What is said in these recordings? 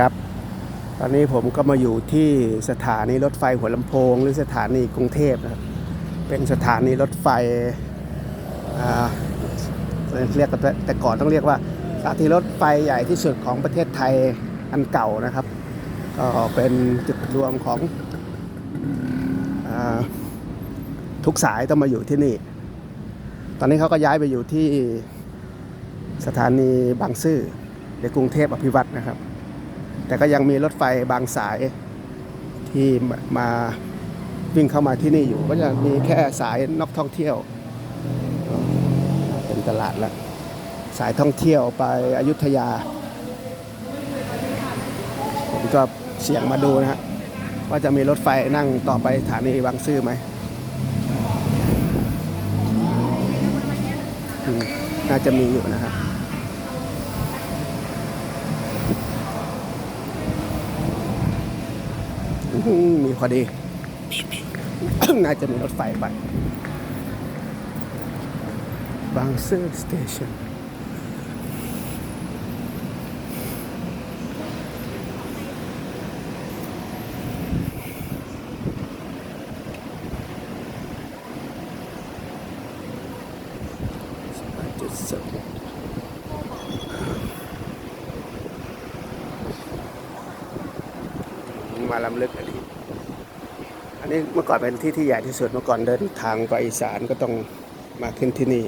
ครับตอนนี้ผมก็มาอยู่ที่สถานีรถไฟหัวลำโพง หรือสถานีกรุงเทพนะครับเป็นสถานีรถไฟเรียกแต่ก่อนต้องเรียกว่าสถานีรถไฟใหญ่ที่สุดของประเทศไทยอันเก่านะครับ ก็เป็นจุดรวมของอทุกสายต้องมาอยู่ที่นี่ ตอนนี้เขาก็ย้ายไปอยู่ที่สถานีบางซื่อในกรุงเทพอภิวัตนะครับ แต่ก็ยังมีรถไฟบางสายที่มาวิ่งเข้ามาที่นี่อยู่ ก็จะมีแค่สายนักท่องเที่ยว เป็นตลาดแล้วสายท่องเที่ยวไปอยุธยา ผมก็เสี่ยงมาดูนะฮะว่าจะมีรถไฟนั่งต่อไปสถานีบางซื่อไหมน่าจะมีอยู่นะครับ อื้อหือ มีพอดี น่าจะมีรถไฟไป บางซื่อสเตชันสุดมาลำลึกอดีตอัน นี้เมื่อก่อนเป็นที่ที่ใหญ่ที่สุดเมื่อก่อนเดินทางไปอีสานก็ต้องมาขึ้นที่นี่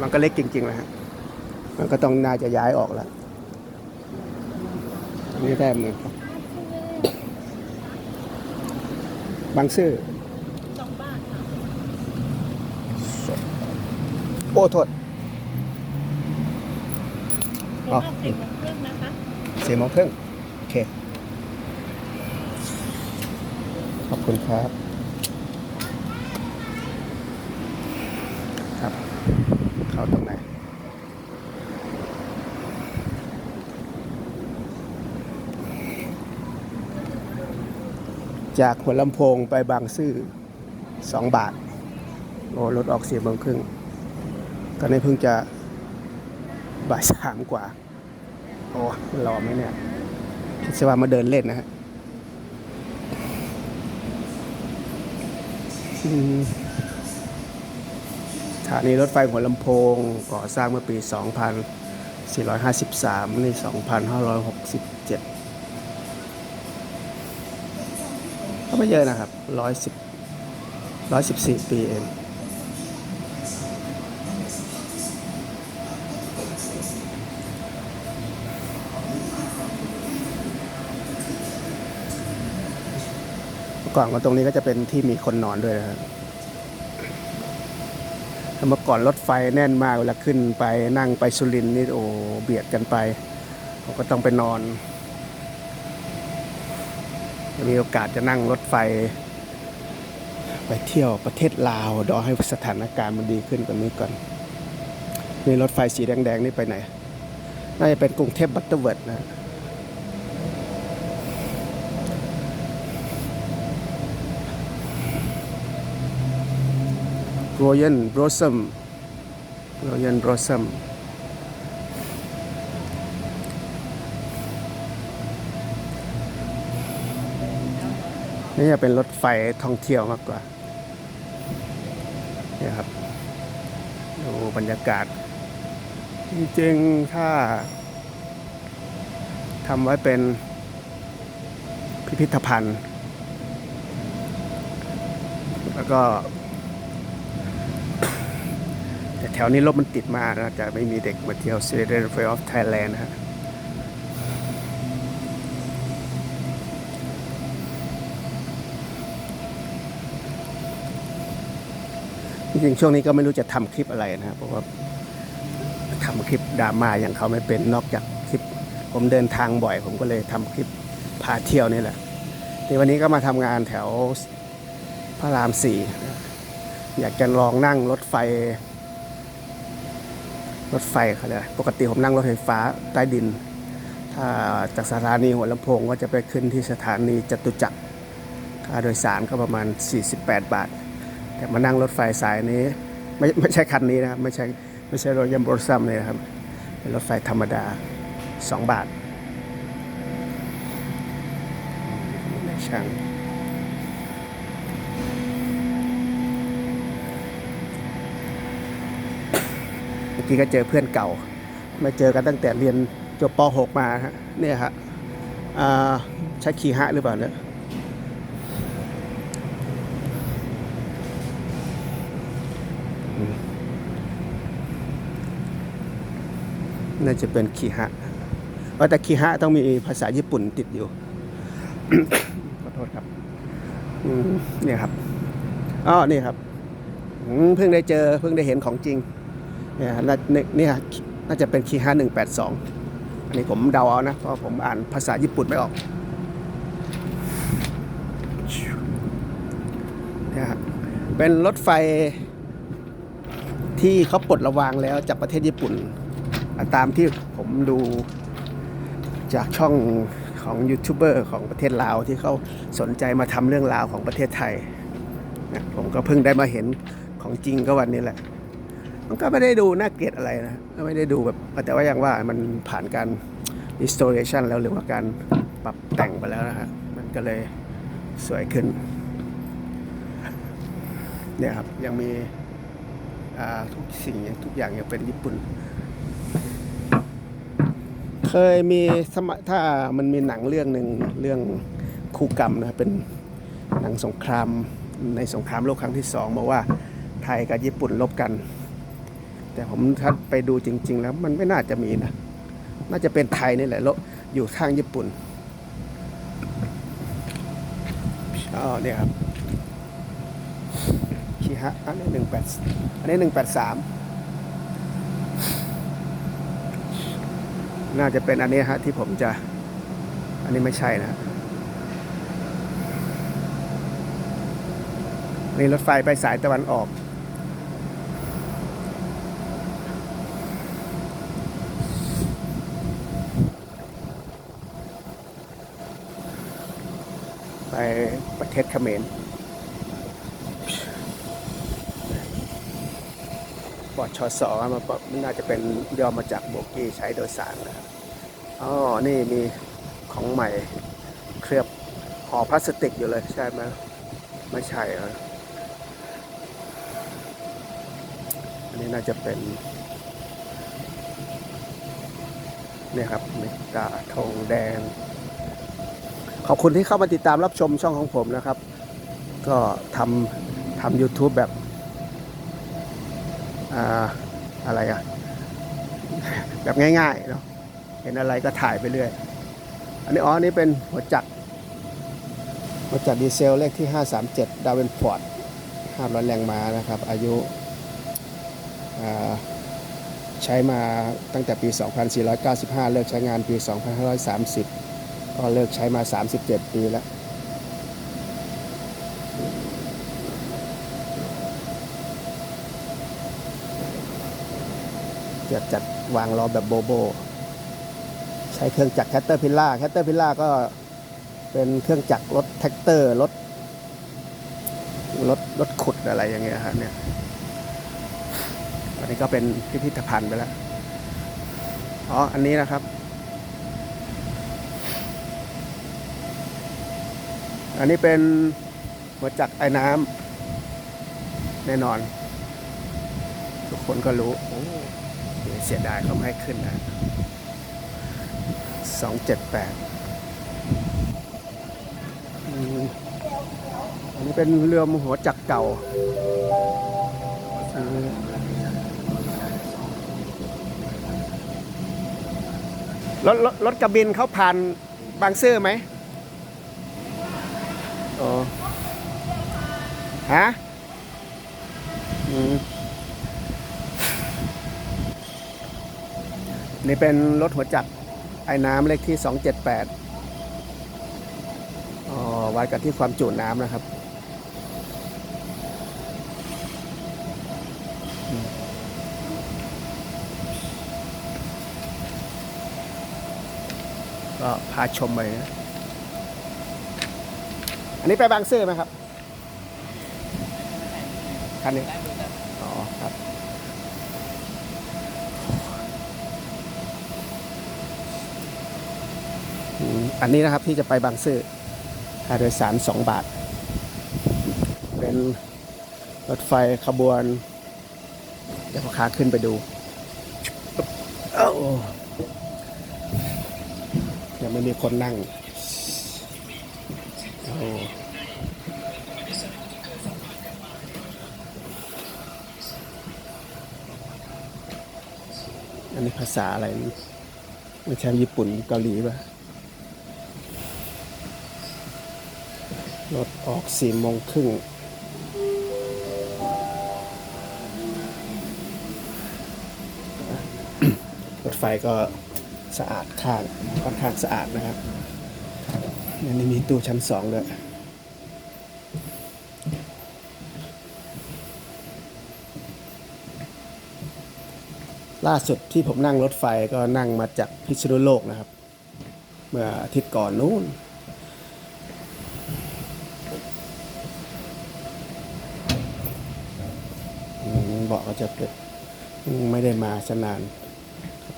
มันก็เล็กจริงๆเลยฮะ มันก็ต้องน่าจะย้ายออกแล้วนนี้ได้เหมือนบางซื่อ สองบาทค่ะ โอ้โทษเป็นอ๋อข้าวเสร็จหมดเครื่องนะคะสี่โมงครึ่งโอเค ขอบคุณครับ ครับ เข้าตรงไหนจากหัวลำโพงไปบางซื่อสองบาท โอ้รถออกสี่โมงครึ่ง ตอนนี้เพิ่งจะบ่ายสามกว่า โอ้รอไหมเนี่ยคิดซะว่ามาเดินเล่นนะฮะสถานีรถไฟหัวลำโพง ก่อสร้างเมื่อปี 2453นี่2567 ก็ไม่เยอะนะครับ 110 114 ปีเอง ก่อนก็ตรงนี้ก็จะเป็นที่มีคนนอนด้วยนะครับแล้วเมื่อก่อนรถไฟแน่นมากเวลาขึ้นไปนั่งไปสุรินนี่โอ้เบียดกันไปผมก็ต้องไปนอนจะมีโอกาสจะนั่งรถไฟ ไปเที่ยวประเทศลาวดี๋ยวให้สถานการณ์มันดีขึ้นกว่านี้ก่อนนี่รถไฟสีแดงๆนี่ไปไหน น่าจะเป็นกรุงเทพบัตเตอร์เวิร์ดนะ โรยันบรอสซัมโรยันบรอสซัมนี่จะเป็นรถไฟท่องเที่ยวมากกว่าเนี่ยครับ ดูบรรยากาศ จริงๆ ถ้าทำไว้เป็นพิพิธภัณฑ์ แล้วก็ แต่แถวนี้รถมันติดมากนะจะไม่มีเด็กมาเที่ยว s t a t i o n f a i r of Thailand นะฮะจริงๆช่วงนี้ก็ไม่รู้จะทำคลิปอะไรนะครับเพราะว่าทำคลิปดราม่าอย่างเขาไม่เป็นนอกจากคลิป ผมเดินทางบ่อย ผมก็เลยทำคลิปพาเที่ยวนี่แหละในวันนี้ก็มาทำงานแถวพระรามสี่อยากจะลองนั่งรถไฟ รถไฟเขาเลยปกติผมนั่งรถไฟฟ้าใต้ดิน ถ้าจากสถานีหัวลำโพงก็จะไปขึ้นที่สถานีจตุจักรค่าโดยสารก็ประมาณ 48 บาท แต่มานั่งรถไฟสายนี้ ไม่ไม่ใช่คันนี้นะครับไม่ใช่ไม่ใช่รถยมบรซัมเลยครับเป็นรถไฟธรรมดา 2 บาทในช่างเมื่อ กี้ก็เจอเพื่อนเก่าม่เจอกันตั้งแต่เรียนจบป .6 มาฮะเนี่ยฮะใช้คีฮะหรือเปล่าเนี่ยน่าจะเป็นคีฮะว่าแต่คีฮะต้องมีภาษาญี่ปุ่นติดอยู่ ขอโทษครับเนี่ยครับอ๋อนี่ครับเพิ่งได้เจอเพิ่งได้เห็นของจริง เนี่ยน่าเนี่ยน่าจะเป็นคีฮะหนึ่งแปดสองอันนี้ผมเดาเอานะ เพราะผมอ่านภาษาญี่ปุ่นไม่ออกเนี่ยครับเป็นรถไฟที่เขาปลดระวางแล้วจากประเทศญี่ปุ่น ตามที่ผมดูจากช่องของยูทูบเบอร์ของประเทศลาวที่เขาสนใจมาทำเรื่องราวของประเทศไทยนะผมก็เพิ่งได้มาเห็นของจริงก็วันนี้แหละ มันก็ไม่ได้ดูน่าเกลียดอะไรนะก็ไม่ได้ดูแบบแต่ว่าอย่างว่ามันผ่านการ restoration แล้วหรือว่าการปรับแต่งไปแล้วนะฮะมันก็เลยสวยขึ้น เนี่ยครับ ยังมีทุกสิ่งทุกอย่างยังเป็นญี่ปุ่น เคยมีสมัยถ้ามันมีหนังเรื่องหนึ่งเรื่องคู่กรรมนะเป็นหนังสงครามในสงครามโลกครั้งที่สองบอกว่าไทยกับญี่ปุ่นลบกัน แต่ผมถ้าไปดูจริง ๆ แล้วมันไม่น่าจะมีนะ น่าจะเป็นไทยนี่แหละลบอยู่ข้างญี่ปุ่นอ๋อเนี่ยครับคีฮะอันนี้หนึ่งแปดอันนี้หนึ่งแปดสามน่าจะเป็นอันนี้ฮะที่ผมจะ อันนี้ไม่ใช่นะฮะนี่รถไฟไปสายตะวันออก ปประเทศเขมรปอชสมาปน่าจะเป็นย่อมาจากโบกี้ใช้โดยสารนะครับอ๋อ นี่มีของใหม่เคลือบห่อพลาสติกอยู่เลยใช่ไหมไม่ใช่เหรออันนี้น่าจะเป็นเนี่ยครับเมกาทงแดง ขอบคุณที่เข้ามาติดตามรับชมช่องของผมนะครับ ก็ทำทำ YouTube แบบอ่าอะไรอะแบบง่ายๆเนาะเห็นอะไรก็ถ่ายไปเรื่อย อันนี้อ๋อนนี้เป็นหัวจักรหัวจักรดีเซลเลขที่ 537 ดาเวนพอร์ต500 แรงม้านะครับ อายุใช้มาตั้งแต่ปี 2495 เลิกใช้งานปี 2530 ก็เลิกใช้มา 37 ปีแล้วจะจัดวางล้อแบบโบโบ ใช้เครื่องจักรแคตเตอร์พิลล่าแคตเตอร์พิลล่าก็เป็นเครื่องจักรรถแท็กเตอร์รถรถรถขุดอะไรอย่างเงี้ยครับเนี่ยตอนนี้ก็เป็นพิพิธภัณฑ์ไปแล้ว อ๋อ อันนี้นะครับ อันนี้เป็นหัวจักรไอ้น้ำแน่นอน ทุกคนก็รู้โอ้เสียดายเขาไม่ให้ขึ้นนะสองเจ็ดแปดอันนี้เป็นเรือหัวจักรเก่าอืมรถรถรถกระบินเขาผ่านบางซื่อไหม อ๋อฮะอืมนี่เป็นรถหัวจักรไอ้น้ำเลขที่ 278อ๋อวัดกันที่ความจุน้ำนะครับอืมก็พาชมไปนะ อันนี้ไปบางซื่อไหมครับคันนี้อ๋อครับอันนี้นะครับที่จะไปบางซื่อค่าโดยสารสองบาท เป็นรถไฟขบวน เดี๋ยวพอขาขึ้นไปดูเอ้ายังไม่มีคนนั่ง อันนี้ภาษาอะไรนี่ไม่ใช่ญี่ปุ่นเกาหลีป่ะ รถออกสี่โมงครึ่งรถไฟก็สะอาดข้างค่อนข้างสะอาดนะครับ อันนี้มีตู้ชั้นสองด้วยล่าสุดที่ผมนั่งรถไฟก็นั่งมาจากพิษณุโลกนะครับ เมื่ออาทิตย์ก่อนนู้น เบาะก็จะเป็นไม่ได้มาชนาน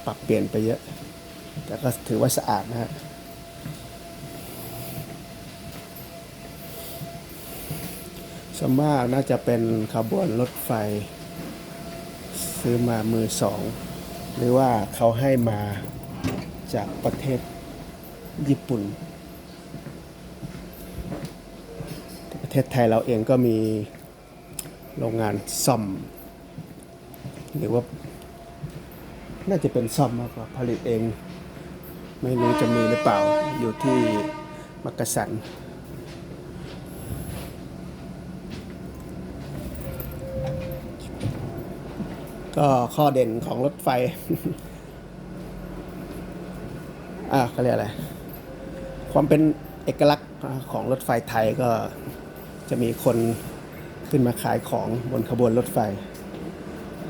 ปรับเปลี่ยนไปเยอะ แต่ก็ถือว่าสะอาดนะฮะ สวนมากน่าจะเป็นขบวนรถไฟ ซื้อมามือสอง หรือว่าเขาให้มาจากประเทศญี่ปุ่น ประเทศไทยเราเองก็มีโรงงานซ่อม หรือว่าน่าจะเป็นซ่อมมากกว่าผลิตเอง ไม่รู้จะมีหรือเปล่าอยู่ที่มักกะสัน ก็ข้อเด่นของรถไฟ อ่าเขาเรียกอะไร ความเป็นเอกลักษณ์ของรถไฟไทยก็จะมีคนขึ้นมาขายของบนขบวนรถไฟ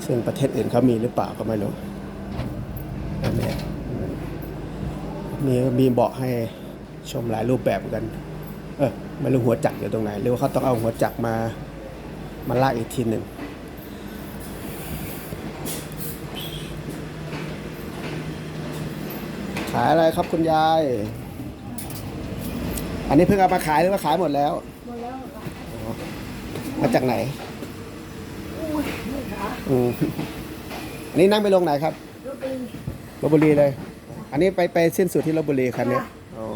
ซึ่งประเทศอื่นเขามีหรือเปล่าก็ไม่รู้อันเนี้ยมีมีเบาะให้ชมหลายรูปแบบกัน เออไม่รู้หัวจักรอยู่ตรงไหน หรือว่าเขาต้องเอาหัวจักรมา มาลากอีกทีหนึ่ง ขายอะไรครับคุณยาย อันนี้เพิ่งเอามาขายหรือว่าขายหมดแล้ว หมดแล้วค่ะมาจากไหนอุ้ยนี่ค่ะอืมอันนี้นั่งไปลงไหนครับรถเป็นลบบุรีเลย อันนี้ไปไปสิ้นสุดที่ลบบุรีคันนี้ค่ะอ๋อ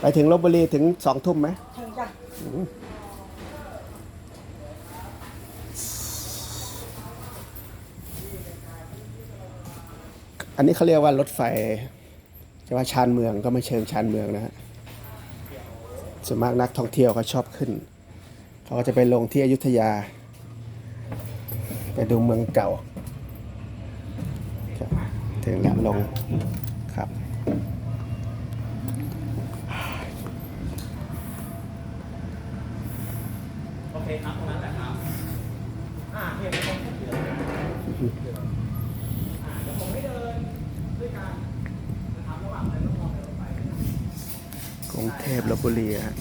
ไปถึงลบบุรีถึงสองทุ่มไหมทางจ้ะ อันนี้เขาเรียกว่ารถไฟจะว่าชานเมืองก็ไม่เชิงชานเมืองนะฮะส่วนมากนักท่องเที่ยวเขาชอบขึ้น เขาก็จะไปลงที่อยุธยา ไปดูเมืองเก่า ถึงแล้วลงครับ โอเคครับตรงนั้นแหละครับอ่าเห็นตรงที่หลืออ่าเดี๋ยวผมให้เดินด้วยกันนะครับระหว่างเดินต้องมองเดินไป กรุงเท พลบุรีฮะ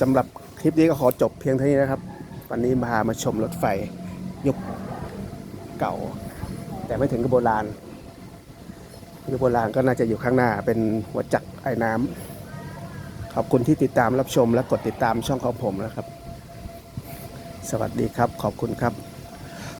สำหรับคลิปนี้ก็ขอจบเพียงเท่านี้นะครับ วันนี้มามาชมรถไฟยุคเก่า แต่ไม่ถึงกับโบราณยุคโบราณก็น่าจะอยู่ข้างหน้าเป็นหัวจักรไอ้น้ำขอบคุณที่ติดตามรับชมและกดติดตามช่องของผมนะครับ สวัสดีครับ ขอบคุณครับ